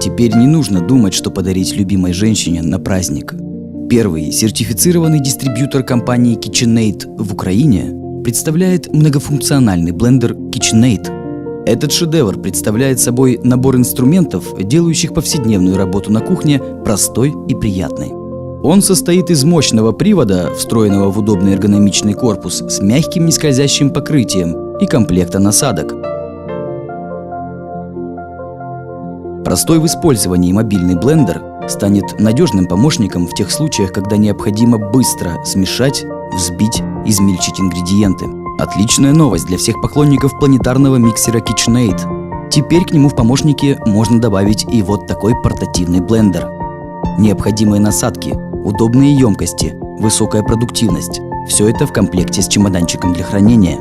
Теперь не нужно думать, что подарить любимой женщине на праздник. Первый сертифицированный дистрибьютор компании KitchenAid в Украине представляет многофункциональный блендер KitchenAid. Этот шедевр представляет собой набор инструментов, делающих повседневную работу на кухне простой и приятной. Он состоит из мощного привода, встроенного в удобный эргономичный корпус с мягким нескользящим покрытием и комплекта насадок. Простой в использовании мобильный блендер станет надежным помощником в тех случаях, когда необходимо быстро смешать, взбить, измельчить ингредиенты. Отличная новость для всех поклонников планетарного миксера KitchenAid. Теперь к нему в помощники можно добавить и вот такой портативный блендер. Необходимые насадки, удобные емкости, высокая продуктивность – все это в комплекте с чемоданчиком для хранения.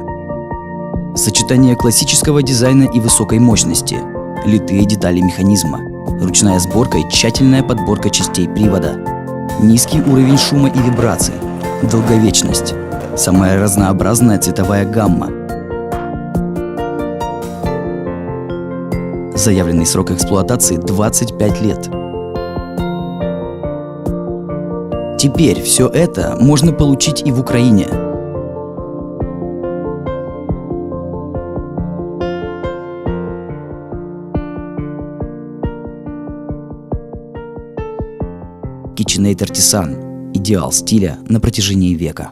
Сочетание классического дизайна и высокой мощности, литые детали механизма, ручная сборка и тщательная подборка частей привода, низкий уровень шума и вибраций, долговечность, самая разнообразная цветовая гамма. Заявленный срок эксплуатации 25 лет. Теперь все это можно получить и в Украине. KitchenAid Artisan – идеал стиля на протяжении века.